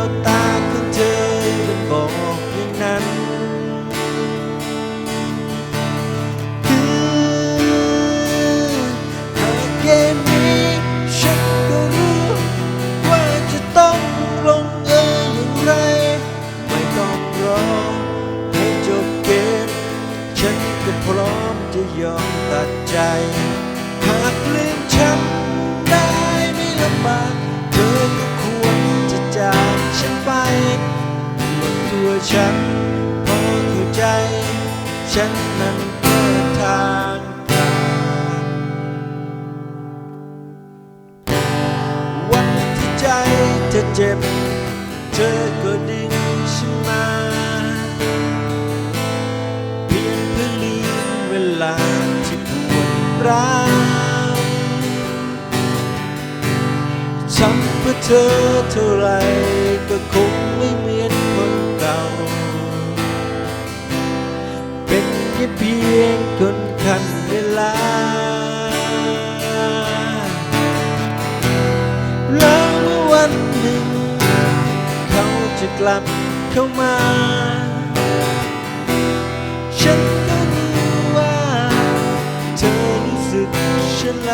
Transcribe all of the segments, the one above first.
ววตาของเธอมันบอกอย่างนั้นคือหากเกมนี้ฉันก็รู้ว่าจะต้องลงเอยอย่างไรไม่ต้องรอให้จบเกมฉันก็พร้อมจะยอมตัดใจหากลื ฉันพอเข้าใจ ฉันนั้นเดินทางผ่านวันที่ใจจะเจ็บ เธอก็ดึงฉันมาเพียงเพื่อเลืมเวลาที่ปวดร้าวทำเพื่อเธอเท่าไรก็คง เพียงคนคันเวลา แล้วเมื่อวันหนึ่ง เขาจะกลับเข้ามา ฉันก็รู้ว่า เธอรู้สึกเช่นไ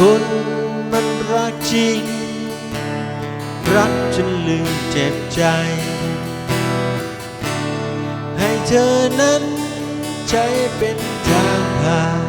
คนมันรักจริง รักจนลืมเจ็บใจ ให้เธอนั้นใช้เป็นทางผ่าน